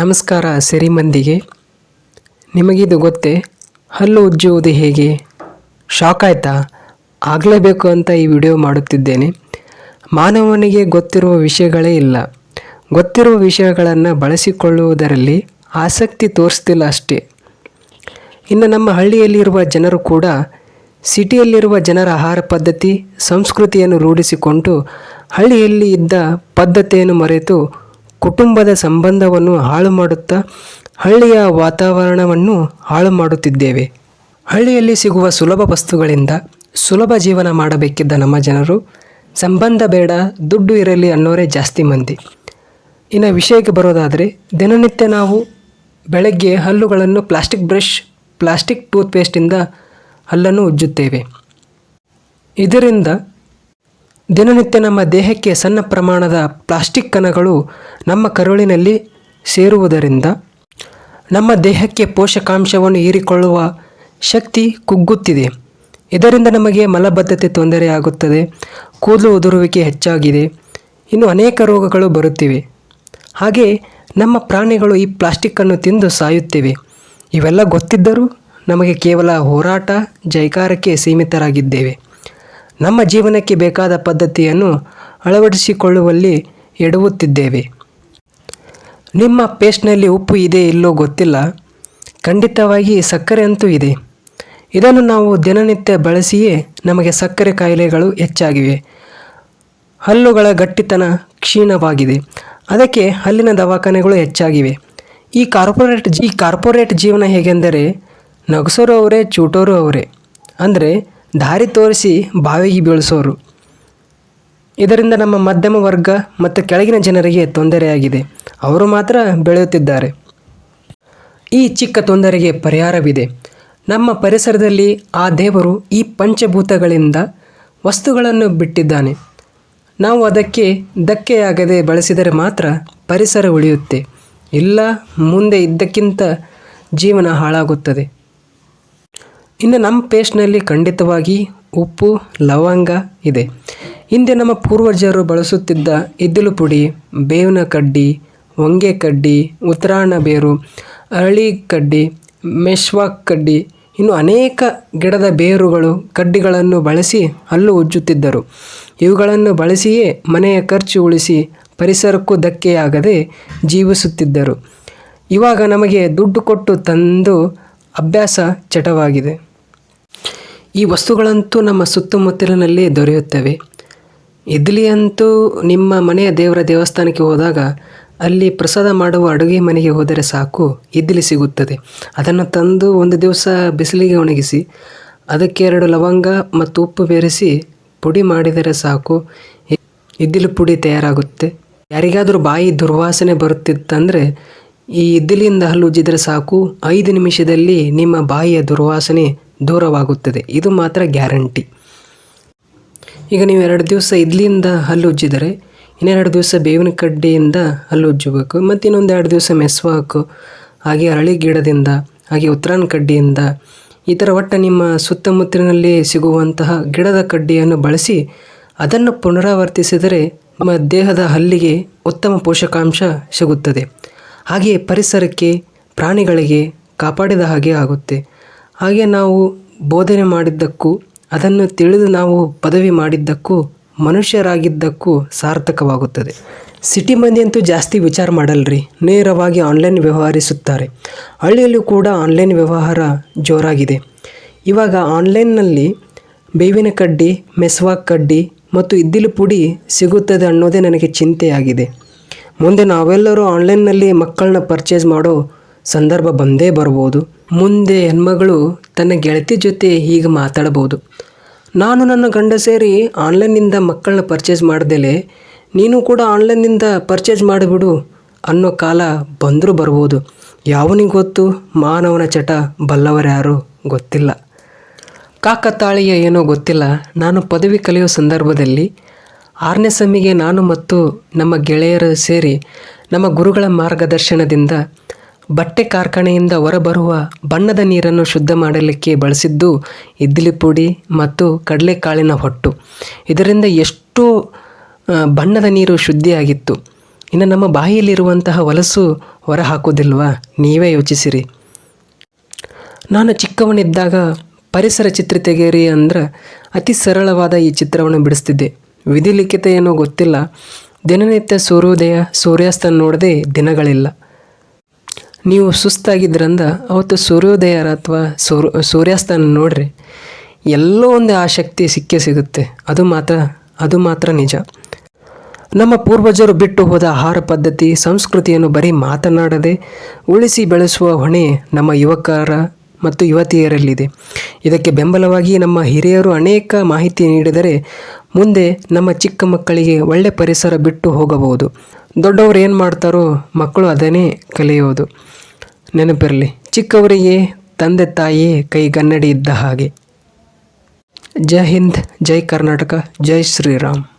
ನಮಸ್ಕಾರ ಸಿರಿಮಂದಿಗೆ. ನಿಮಗಿದು ಗೊತ್ತೇ? ಹಲ್ಲು ಉಜ್ಜುವುದು ಹೇಗೆ? ಶಾಕ್ ಆಯ್ತಾ? ಆಗಲೇಬೇಕು ಅಂತ ಈ ವಿಡಿಯೋ ಮಾಡುತ್ತಿದ್ದೇನೆ. ಮಾನವನಿಗೆ ಗೊತ್ತಿರುವ ವಿಷಯಗಳೇ ಇಲ್ಲ. ಗೊತ್ತಿರುವ ವಿಷಯಗಳನ್ನು ಬಳಸಿಕೊಳ್ಳುವುದರಲ್ಲಿ ಆಸಕ್ತಿ ತೋರಿಸ್ತಿಲ್ಲ ಅಷ್ಟೇ. ಇನ್ನು ನಮ್ಮ ಹಳ್ಳಿಯಲ್ಲಿರುವ ಜನರು ಕೂಡ ಸಿಟಿಯಲ್ಲಿರುವ ಜನರ ಆಹಾರ ಪದ್ಧತಿ, ಸಂಸ್ಕೃತಿಯನ್ನು ರೂಢಿಸಿಕೊಂಡು ಹಳ್ಳಿಯಲ್ಲಿ ಇದ್ದ ಪದ್ಧತಿಯನ್ನು ಮರೆತು ಕುಟುಂಬದ ಸಂಬಂಧವನ್ನು ಹಾಳು ಮಾಡುತ್ತಾ ಹಳ್ಳಿಯ ವಾತಾವರಣವನ್ನು ಹಾಳು ಮಾಡುತ್ತಿದ್ದೇವೆ. ಹಳ್ಳಿಯಲ್ಲಿ ಸಿಗುವ ಸುಲಭ ವಸ್ತುಗಳಿಂದ ಸುಲಭ ಜೀವನ ಮಾಡಬೇಕಿದ್ದ ನಮ್ಮ ಜನರು, ಸಂಬಂಧ ಬೇಡ, ದುಡ್ಡು ಇರಲಿ ಅನ್ನೋರೇ ಜಾಸ್ತಿ ಮಂದಿ. ಇನ್ನು ವಿಷಯಕ್ಕೆ ಬರೋದಾದರೆ, ದಿನನಿತ್ಯ ನಾವು ಬೆಳಗ್ಗೆ ಹಲ್ಲುಗಳನ್ನು ಪ್ಲಾಸ್ಟಿಕ್ ಬ್ರಷ್, ಪ್ಲಾಸ್ಟಿಕ್ ಟೂತ್ಪೇಸ್ಟಿಂದ ಹಲ್ಲನ್ನು ಉಜ್ಜುತ್ತೇವೆ. ಇದರಿಂದ ದಿನನಿತ್ಯ ನಮ್ಮ ದೇಹಕ್ಕೆ ಸಣ್ಣ ಪ್ರಮಾಣದ ಪ್ಲಾಸ್ಟಿಕ್ ಕಣಗಳು ನಮ್ಮ ಕರುಳಿನಲ್ಲಿ ಸೇರುವುದರಿಂದ ನಮ್ಮ ದೇಹಕ್ಕೆ ಪೋಷಕಾಂಶವನ್ನು ಹೀರಿಕೊಳ್ಳುವ ಶಕ್ತಿ ಕುಗ್ಗುತ್ತಿದೆ. ಇದರಿಂದ ನಮಗೆ ಮಲಬದ್ಧತೆ ತೊಂದರೆಯಾಗುತ್ತದೆ, ಕೂದಲು ಉದುರುವಿಕೆ ಹೆಚ್ಚಾಗಿದೆ, ಇನ್ನು ಅನೇಕ ರೋಗಗಳು ಬರುತ್ತಿವೆ. ಹಾಗೆ ನಮ್ಮ ಪ್ರಾಣಿಗಳು ಈ ಪ್ಲಾಸ್ಟಿಕ್ಕನ್ನು ತಿಂದು ಸಾಯುತ್ತಿವೆ. ಇವೆಲ್ಲ ಗೊತ್ತಿದ್ದರೂ ನಮಗೆ ಕೇವಲ ಹೋರಾಟ, ಜೈಕಾರಕ್ಕೆ ಸೀಮಿತರಾಗಿದ್ದೇವೆ. ನಮ್ಮ ಜೀವನಕ್ಕೆ ಬೇಕಾದ ಪದ್ಧತಿಯನ್ನು ಅಳವಡಿಸಿಕೊಳ್ಳುವಲ್ಲಿ ಎಡವುತ್ತಿದ್ದೇವೆ. ನಿಮ್ಮ ಪೇಸ್ಟ್ನಲ್ಲಿ ಉಪ್ಪು ಇದೆ ಇಲ್ಲೋ ಗೊತ್ತಿಲ್ಲ. ಖಂಡಿತವಾಗಿ ಸಕ್ಕರೆ ಅಂತೂ ಇದೆ. ಇದನ್ನು ನಾವು ದಿನನಿತ್ಯ ಬಳಸಿಯೇ ನಮಗೆ ಸಕ್ಕರೆ ಕಾಯಿಲೆಗಳು ಹೆಚ್ಚಾಗಿವೆ. ಹಲ್ಲುಗಳ ಗಟ್ಟಿತನ ಕ್ಷೀಣವಾಗಿದೆ. ಅದಕ್ಕೆ ಹಲ್ಲಿನ ದವಾಖಾನೆಗಳು ಹೆಚ್ಚಾಗಿವೆ. ಈ ಕಾರ್ಪೊರೇಟ್ ಈ ಕಾರ್ಪೊರೇಟ್ ಜೀವನ ಹೇಗೆಂದರೆ ನಗಸೋರು ಅವರೇ, ಚೂಟೋರು ಅವರೇ. ಅಂದರೆ ದಾರಿ ತೋರಿಸಿ ಬಾವಿಗೆ ಬೀಳಿಸೋರು. ಇದರಿಂದ ನಮ್ಮ ಮಧ್ಯಮ ವರ್ಗ ಮತ್ತು ಕೆಳಗಿನ ಜನರಿಗೆ ತೊಂದರೆಯಾಗಿದೆ. ಅವರು ಮಾತ್ರ ಬೆಳೆಯುತ್ತಿದ್ದಾರೆ. ಈ ಚಿಕ್ಕ ತೊಂದರೆಗೆ ಪರಿಹಾರವಿದೆ. ನಮ್ಮ ಪರಿಸರದಲ್ಲಿ ಆ ದೇವರು ಈ ಪಂಚಭೂತಗಳಿಂದ ವಸ್ತುಗಳನ್ನು ಬಿಟ್ಟಿದ್ದಾನೆ. ನಾವು ಅದಕ್ಕೆ ಧಕ್ಕೆಯಾಗದೆ ಬಳಸಿದರೆ ಮಾತ್ರ ಪರಿಸರ ಉಳಿಯುತ್ತೆ. ಇಲ್ಲ, ಮುಂದೆ ಇದ್ದಕ್ಕಿಂತ ಜೀವನ ಹಾಳಾಗುತ್ತದೆ. ಇನ್ನು ನಮ್ಮ ಪೇಸ್ಟ್ನಲ್ಲಿ ಖಂಡಿತವಾಗಿ ಉಪ್ಪು, ಲವಂಗ ಇದೆ. ಹಿಂದೆ ನಮ್ಮ ಪೂರ್ವಜರು ಬಳಸುತ್ತಿದ್ದ ಇದ್ದಿಲು ಪುಡಿ, ಬೇವಿನ ಕಡ್ಡಿ, ಹೊಂಗೆ ಕಡ್ಡಿ ಉತ್ತರಾಣ ಬೇರು, ಅರಳಿ ಕಡ್ಡಿ, ಮೆಶ್ವಾಕ್ ಕಡ್ಡಿ, ಇನ್ನು ಅನೇಕ ಗಿಡದ ಬೇರುಗಳು, ಕಡ್ಡಿಗಳನ್ನು ಬಳಸಿ ಹಲ್ಲು ಉಜ್ಜುತ್ತಿದ್ದರು. ಇವುಗಳನ್ನು ಬಳಸಿಯೇ ಮನೆಯ ಖರ್ಚು ಉಳಿಸಿ ಪರಿಸರಕ್ಕೂ ಧಕ್ಕೆಯಾಗದೆ ಜೀವಿಸುತ್ತಿದ್ದರು. ಇವಾಗ ನಮಗೆ ದುಡ್ಡು ಕೊಟ್ಟು ತಂದು ಅಭ್ಯಾಸ ಚಟವಾಗಿದೆ. ಈ ವಸ್ತುಗಳಂತೂ ನಮ್ಮ ಸುತ್ತಮುತ್ತಲಿನಲ್ಲಿ ದೊರೆಯುತ್ತವೆ. ಇದ್ಲಿ ನಿಮ್ಮ ಮನೆಯ ದೇವರ ದೇವಸ್ಥಾನಕ್ಕೆ ಹೋದಾಗ ಅಲ್ಲಿ ಪ್ರಸಾದ ಮಾಡುವ ಅಡುಗೆ ಮನೆಗೆ ಹೋದರೆ ಸಾಕು, ಇದ್ಲಿ ಸಿಗುತ್ತದೆ. ಅದನ್ನು ತಂದು ಒಂದು ದಿವಸ ಬಿಸಿಲಿಗೆ ಒಣಗಿಸಿ, ಅದಕ್ಕೆ ಎರಡು ಲವಂಗ ಮತ್ತು ಉಪ್ಪು ಬೆರೆಸಿ ಪುಡಿ ಮಾಡಿದರೆ ಸಾಕು. ಇದ್ದಿಲು ಪುಡಿ ತಯಾರಾಗುತ್ತೆ. ಯಾರಿಗಾದರೂ ಬಾಯಿ ದುರ್ವಾಸನೆ ಬರುತ್ತಿತ್ತಂದರೆ ಈ ಇದ್ದಿಲಿಯಿಂದ ಹಲ್ಲು ಉಜ್ಜಿದರೆ ಸಾಕು. ಐದು ನಿಮಿಷದಲ್ಲಿ ನಿಮ್ಮ ಬಾಯಿಯ ದುರ್ವಾಸನೆ ದೂರವಾಗುತ್ತದೆ. ಇದು ಮಾತ್ರ ಗ್ಯಾರಂಟಿ. ಈಗ ನೀವು ಎರಡು ದಿವಸ ಇಡ್ಲಿಯಿಂದ ಹಲ್ಲುಜ್ಜಿದರೆ ಇನ್ನೆರಡು ದಿವಸ ಬೇವಿನ ಕಡ್ಡಿಯಿಂದ ಹಲ್ಲು ಉಜ್ಜಬೇಕು, ಮತ್ತು ಇನ್ನೊಂದು ಎರಡು ದಿವಸ ಮೆಸ್ವಾಕು ಹಾಗೆ ಅರಳಿ ಗಿಡದಿಂದ, ಹಾಗೆ ಉತ್ತರಾನ್ ಕಡ್ಡಿಯಿಂದ. ಈ ಥರ ಒಟ್ಟು ನಿಮ್ಮ ಸುತ್ತಮುತ್ತಲಿನಲ್ಲಿ ಸಿಗುವಂತಹ ಗಿಡದ ಕಡ್ಡಿಯನ್ನು ಬಳಸಿ, ಅದನ್ನು ಪುನರಾವರ್ತಿಸಿದರೆ ನಮ್ಮ ದೇಹದ ಹಲ್ಲಿಗೆ ಉತ್ತಮ ಪೋಷಕಾಂಶ ಸಿಗುತ್ತದೆ. ಹಾಗೆಯೇ ಪರಿಸರಕ್ಕೆ, ಪ್ರಾಣಿಗಳಿಗೆ ಕಾಪಾಡಿದ ಹಾಗೆ ಆಗುತ್ತೆ. ಹಾಗೆ ನಾವು ಬೋಧನೆ ಮಾಡಿದ್ದಕ್ಕೂ, ಅದನ್ನು ತಿಳಿದು ನಾವು ಪದವಿ ಮಾಡಿದ್ದಕ್ಕೂ, ಮನುಷ್ಯರಾಗಿದ್ದಕ್ಕೂ ಸಾರ್ಥಕವಾಗುತ್ತದೆ. ಸಿಟಿ ಮಂದಿ ಅಂತೂ ಜಾಸ್ತಿ ವಿಚಾರ ಮಾಡಲ್ರಿ. ನೇರವಾಗಿ ಆನ್ಲೈನ್ ವ್ಯವಹರಿಸುತ್ತಾರೆ. ಹಳ್ಳಿಯಲ್ಲೂ ಕೂಡ ಆನ್ಲೈನ್ ವ್ಯವಹಾರ ಜೋರಾಗಿದೆ. ಇವಾಗ ಆನ್ಲೈನ್ನಲ್ಲಿ ಬೇವಿನ ಕಡ್ಡಿ ಮೆಸ್ವಾಕ್ ಕಡ್ಡಿ ಮತ್ತು ಇದ್ದಿಲು ಪುಡಿ ಸಿಗುತ್ತದೆ ಅನ್ನೋದೇ ನನಗೆ ಚಿಂತೆಯಾಗಿದೆ. ಮುಂದೆ ನಾವೆಲ್ಲರೂ ಆನ್ಲೈನ್ನಲ್ಲಿ ಮಕ್ಕಳನ್ನ ಪರ್ಚೇಸ್ ಮಾಡೋ ಸಂದರ್ಭ ಬಂದೇ ಬರ್ಬೋದು ಮುಂದೆ ಹೆಣ್ಮಗಳು ತನ್ನ ಗೆಳತಿ ಜೊತೆ ಹೀಗೆ ಮಾತಾಡಬಹುದು. ನಾನು ನನ್ನ ಗಂಡ ಸೇರಿ ಆನ್ಲೈನ್ನಿಂದ ಮಕ್ಕಳನ್ನ ಪರ್ಚೇಸ್ ಮಾಡ್ದೇಲೆ, ನೀನು ಕೂಡ ಆನ್ಲೈನ್ನಿಂದ ಪರ್ಚೇಸ್ ಮಾಡಿಬಿಡು ಅನ್ನೋ ಕಾಲ ಬಂದರೂ ಬರ್ಬೋದು ಯಾವನಿಗೆ ಗೊತ್ತು? ಮಾನವನ ಚಟ ಬಲ್ಲವರ್ಯಾರು ಗೊತ್ತಿಲ್ಲ. ಕಾಕತಾಳಿಯ ಏನೋ ಗೊತ್ತಿಲ್ಲ. ನಾನು ಪದವಿ ಕಲಿಯೋ ಸಂದರ್ಭದಲ್ಲಿ ಆರನೇ ಸಮಿಗೆ ನಾನು ಮತ್ತು ನಮ್ಮ ಗೆಳೆಯರು ಸೇರಿ ನಮ್ಮ ಗುರುಗಳ ಮಾರ್ಗದರ್ಶನದಿಂದ ಬಟ್ಟೆ ಕಾರ್ಖಾನೆಯಿಂದ ಹೊರಬರುವ ಬಣ್ಣದ ನೀರನ್ನು ಶುದ್ಧ ಮಾಡಲಿಕ್ಕೆ ಬಳಸಿದ್ದು ಇದ್ದಿಲಿ ಪುಡಿ ಮತ್ತು ಕಡಲೆಕಾಳಿನ ಹೊಟ್ಟು. ಇದರಿಂದ ಎಷ್ಟು ಬಣ್ಣದ ನೀರು ಶುದ್ಧಿಯಾಗಿತ್ತು. ಇನ್ನು ನಮ್ಮ ಬಾಯಿಯಲ್ಲಿರುವಂತಹ ಹೊಲಸು ಹೊರ ಹಾಕೋದಿಲ್ವಾ ನೀವೇ ಯೋಚಿಸಿರಿ. ನಾನು ಚಿಕ್ಕವನಿದ್ದಾಗ ಪರಿಸರ ಚಿತ್ರ ತೆಗೆಯಿರಿ ಅಂದ್ರೆ ಅತಿ ಸರಳವಾದ ಈ ಚಿತ್ರವನ್ನು ಬಿಡಿಸ್ತಿದ್ದೆ. ವಿಧಿಲಿಖಿತ ಏನೋ ಗೊತ್ತಿಲ್ಲ. ದಿನನಿತ್ಯ ಸೂರ್ಯೋದಯ, ಸೂರ್ಯಾಸ್ತ ನೋಡದೆ ದಿನಗಳಿಲ್ಲ. ನೀವು ಸುಸ್ತಾಗಿದ್ರಂದ ಅವತ್ತು ಸೂರ್ಯೋದಯ ಅಥವಾ ಸೂರ್, ಸೂರ್ಯಾಸ್ತನ ನೋಡ್ರಿ, ಎಲ್ಲೋ ಒಂದು ಆ ಶಕ್ತಿ ಸಿಕ್ಕೇ ಸಿಗುತ್ತೆ. ಅದು ಮಾತ್ರ ಅದು ಮಾತ್ರ ನಿಜ. ನಮ್ಮ ಪೂರ್ವಜರು ಬಿಟ್ಟು ಹೋದ ಆಹಾರ ಪದ್ಧತಿ, ಸಂಸ್ಕೃತಿಯನ್ನು ಬರೀ ಮಾತನಾಡದೆ ಉಳಿಸಿ ಬೆಳೆಸುವ ಹೊಣೆ ನಮ್ಮ ಯುವಕರ ಮತ್ತು ಯುವತಿಯರಲ್ಲಿದೆ. ಇದಕ್ಕೆ ಬೆಂಬಲವಾಗಿ ನಮ್ಮ ಹಿರಿಯರು ಅನೇಕ ಮಾಹಿತಿ ನೀಡಿದರೆ ಮುಂದೆ ನಮ್ಮ ಚಿಕ್ಕ ಮಕ್ಕಳಿಗೆ ಒಳ್ಳೆ ಪರಿಸರ ಬಿಟ್ಟು ಹೋಗಬಹುದು. ದೊಡ್ಡವರು ಏನು ಮಾಡ್ತಾರೋ ಮಕ್ಕಳು ಅದನ್ನೇ ಕಲಿಯೋದು. ನೆನಪಿರಲಿ, ಚಿಕ್ಕವರಿಗೆ ತಂದೆ ತಾಯಿಯೇ ಕೈಗನ್ನಡಿ ಇದ್ದ ಹಾಗೆ. ಜೈ ಹಿಂದ್, ಜೈ ಕರ್ನಾಟಕ, ಜೈ ಶ್ರೀರಾಮ್.